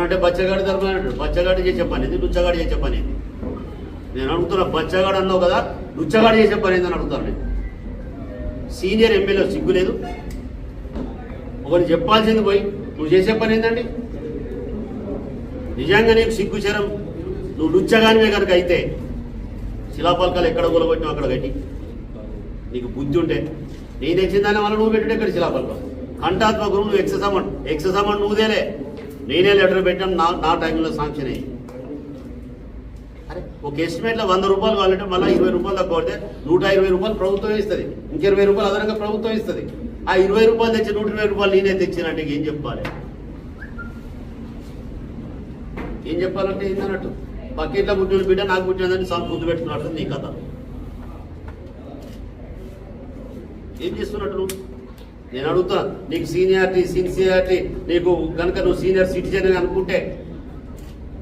అంటే బచ్చగాడి తరపున బచ్చగాడి చేసే పని ఇది లుచ్చగాడి చేసే పని ఇది నేను అడుగుతున్నా బచ్చగాడు అన్నావు కదా లుచ్చగాడి చేసే పని ఏందని అడుగుతాను నేను సీనియర్ ఎమ్మెల్యే సిగ్గు లేదు. ఒకటి చెప్పాల్సింది పోయి నువ్వు చేసే పని ఏంటండి నిజంగా నీకు సిగ్గు చరం నువ్వు లుచ్చగానివే కనుక అయితే శిలాపలకాలు ఎక్కడ కూలగొట్టినావు అక్కడ కట్టి నీకు బుద్ధి ఉంటే నేను తెచ్చిందాన్ని వల్ల నువ్వు పెట్టుడు ఇక్కడ శిలాపలకం కంఠాత్మక గురువు నువ్వు ఎక్సెస్ అమౌంట్ ఎక్సెస్ అమౌంట్ నువ్వుదేలే. నేనే లెటర్ పెట్టాను నా నా టైంలో శాంక్షన్ అయ్యి అరే. ఒక ఎస్టిమేట్లో వంద రూపాయలు కావాలంటే మళ్ళీ ఇరవై రూపాయలు తక్కువ పడితే నూట ఇరవై రూపాయలు ప్రభుత్వం ఇస్తుంది. ఇంక ఇరవై రూపాయలు అదనంగా ప్రభుత్వం ఇస్తుంది. ఆ ఇరవై రూపాయలు తెచ్చి నూట ఇరవై రూపాయలు నేనే తెచ్చినట్టు ఏం చెప్పాలి? ఏం చెప్పాలంటే ఏందన్నట్టు? పక్కింట్లో పుట్టిన బిడ్డ నాకు పుట్టినదని సార్ ముందు పెట్టుకున్నట్టు నీ కథ. ఏం చేస్తున్నట్టు నువ్వు? నేను అడుగుతా నీకు సీనియారిటీ సిన్సియారిటీ నీకు కనుక నువ్వు సీనియర్ సిటిజన్ అనుకుంటే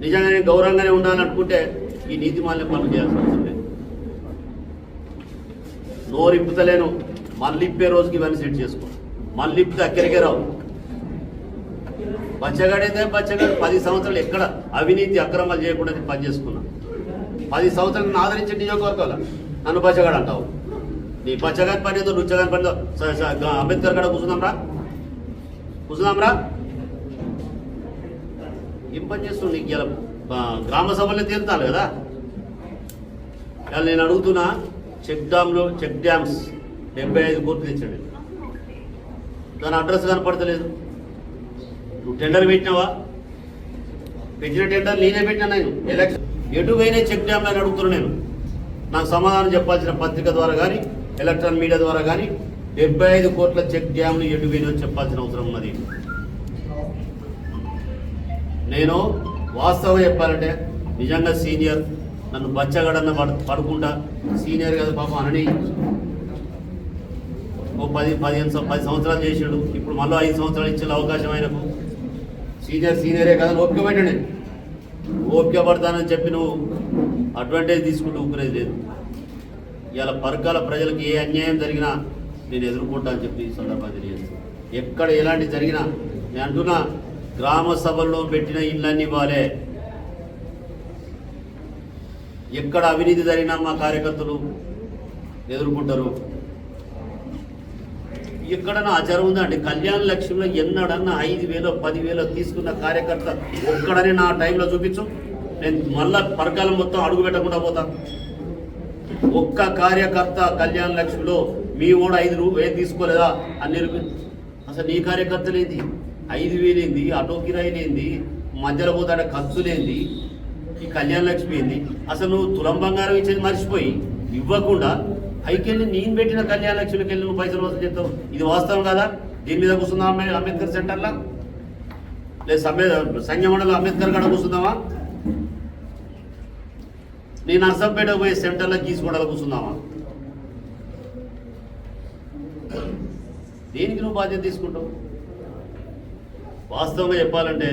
నిజంగా నేను గౌరవంగానే ఉండాలని అనుకుంటే ఈ నీతి మాలిన పనులు చేయాల్సి వస్తుంది లేదు. నోరు ఇప్పుతలేను మళ్ళీ ఇప్పే రోజుకి ఇవన్నీ సెట్ చేసుకో. మళ్ళీ ఇప్పితే అక్కడికే రావు. బచ్చగాడైతే బచ్చగాడు పది సంవత్సరాలు ఎక్కడ అవినీతి అక్రమాలు చేయకుండా పనిచేసుకున్నా పని పది సంవత్సరాలు ఆదరించే నియోజకవర్గాల నన్ను బచ్చగాడు అంటావు. నీ పచ్చగాని పని ఏదో రుచ్చగాని పని అంబేద్కర్ కాడ కూర్చుందాం రా. కూర్చుందాం రా. ఏం పని చేస్తున్నావు నీకు ఇలా గ్రామ సభలే తీరుతాను కదా. ఇలా నేను అడుగుతున్నా చెక్ డ్యామ్లో చెక్ డ్యామ్స్ డెబ్బై ఐదు కోట్లు తెచ్చాడు దాని అడ్రస్ కనపడతలేదు. నువ్వు టెండర్ పెట్టినావా? పెట్టిన టెండర్ నేనే పెట్టినా నేను. ఎలక్షన్ ఎటు చెక్ డ్యామ్లో అని అడుగుతున్నా నేను. నాకు సమాధానం చెప్పాల్సిన పత్రిక ద్వారా కానీ ఎలక్ట్రానిక్ మీడియా ద్వారా కానీ డెబ్బై ఐదు కోట్ల చెక్ డ్యామ్లు ఎటు పోయినా చెప్పాల్సిన అవసరం ఉన్నది. నేను వాస్తవం చెప్పాలంటే నిజంగా సీనియర్ నన్ను బచ్చగడన్న పడ పడుకుంటా. సీనియర్ కదా పాపం అనని. ఓ పది పదిహేను పది సంవత్సరాలు చేసాడు. ఇప్పుడు మళ్ళీ ఐదు సంవత్సరాలు ఇచ్చే అవకాశం ఆయనకు. సీనియర్ సీనియరే కదా అని ఓపిక పెట్టండి ఓపిక పడతానని చెప్పి నువ్వు అడ్వాంటేజ్ తీసుకుంటూ ఊకునేది లేదు. ఇలా వర్గాల ప్రజలకు ఏ అన్యాయం జరిగినా నేను ఎదుర్కొంటా అని చెప్పి ఈ సందర్భంగా తెలియజేస్తాను ఎక్కడ ఎలాంటి జరిగినా నేను అంటున్నా గ్రామ సభల్లో పెట్టిన ఇళ్ళన్నీ వాలే ఎక్కడ అవినీతి జరిగినా మా కార్యకర్తలు ఎదుర్కొంటారు. ఎక్కడన్నా ఆచారం ఉందండి కళ్యాణ లక్ష్మిలో ఎన్నడన్నా ఐదు వేలు పదివేలు తీసుకున్న కార్యకర్త ఒక్కడని నా టైంలో చూపించు. నేను మళ్ళా పరకాలం మొత్తం అడుగు పెట్టకుండా పోతా. ఒక్క కార్యకర్త కళ్యాణ లక్ష్మిలో మీ కూడా ఐదు రూపాయలు తీసుకోలేదా? అని అసలు నీ కార్యకర్తలేంది? ఐదు వేలేంది ఆటో కిరాయిలేంది మధ్యలో పోతాడ ఖర్చులేంది ఈ కళ్యాణ లక్ష్మి ఏంది? అసలు నువ్వు తులం బంగారం ఇచ్చేది మర్చిపోయి ఇవ్వకుండా పైకెళ్ళి నేను పెట్టిన కళ్యాణ లక్ష్మికి వెళ్ళి నువ్వు పైసలు వసూలు చేస్తావు. ఇది వాస్తవం కదా? దీని మీద కూర్చుందా అంబేద్కర్ సెంటర్లో? లేదు సమ్మె సంఘమండలం అంబేద్కర్ కాడ కూర్చుందామా? నేను నర్సంపేట పోయే సెంటర్లో గీసుకోవడాలి కూర్చుందామా దేనికి నువ్వు బాధ్యత తీసుకుంటావు? వాస్తవంగా చెప్పాలంటే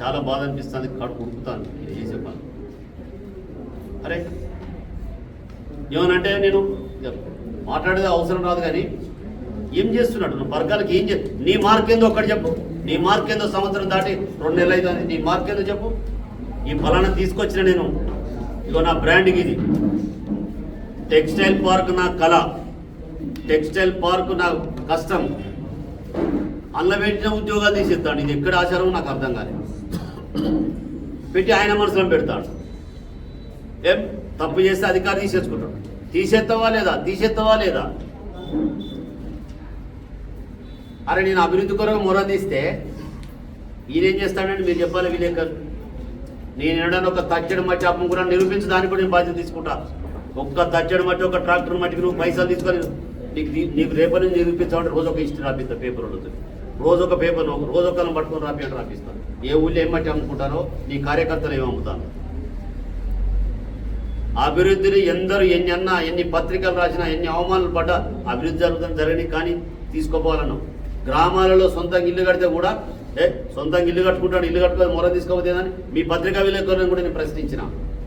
చాలా బాధ అనిపిస్తుంది కడుపు ఉడుకుతాను ఏం చెప్పాలి అరే ఏమనంటే నేను మాట్లాడేది అవసరం రాదు కానీ ఏం చేస్తున్నాడు? నువ్వు వర్గాలకు ఏం చే నీ మార్క్ ఏందో ఒక్కటి చెప్పు. నీ మార్క్ ఏందో సంవత్సరం దాటి రెండు నెలలు అవుతుంది. నీ మార్క్ ఏందో చెప్పు. ఈ ఫలానా తీసుకొచ్చిన నేను ఇదిగో నా బ్రాండింగ్ ఇది. టెక్స్టైల్ పార్క్ నా కళ. టెక్స్టైల్ పార్క్ నా కష్టం. అందులో పెట్టిన ఉద్యోగాలు తీసేస్తాడు. ఇది ఎక్కడ ఆచారం నాకు అర్థం కాలేదు. పెట్టి ఆయన మనసులో పెడతాడు. ఏం? తప్పు చేస్తే అధికారి తీసేసుకుంటాడు. తీసేస్తావా లేదా? తీసేస్తావా లేదా? అరే నేను అభివృద్ధి కొరకు మొర తీస్తే ఈయనేం చేస్తాడండి మీరు చెప్పాలి విలేకరు? నేను ఎన్నడన్నా ఒక తచ్చడి మట్టి అమ్ముకున్నా నిరూపించి దాన్ని కూడా నేను బాధ్యత తీసుకుంటా. ఒక్క తచ్చడి మట్టి ఒక ట్రాక్టర్ మట్టికి నువ్వు పైసలు తీసుకొని నీకు నీకు రేపటి నుంచి నిరూపించాలంటే రోజు ఒక హిస్టరీ రాపిస్తా పేపర్ ఉంటుంది. రోజు ఒక పేపర్ ఒక రోజు ఒకళ్ళని పట్టుకొని రాపియండి రాపిస్తాను ఏ ఊళ్ళో ఏం మట్టి అమ్ముకుంటారో నీ కార్యకర్తలు ఏమి అమ్ముతాను అభివృద్ధిని ఎందరు ఎన్ని అన్నా ఎన్ని పత్రికలు రాసినా ఎన్ని అవమానాలు పడ్డా అభివృద్ధి జరుగుతుంది జరగని కానీ తీసుకోపోవాలను గ్రామాలలో సొంతంగా ఇల్లు కడితే కూడా ఏ? సొంతంగా ఇల్లు కట్టుకుంటాడు ఇల్లు కట్టుకొని మొర తీసుకోపోతేదని మీ పత్రికా విలేకరులను కూడా నేను ప్రశ్నించిన.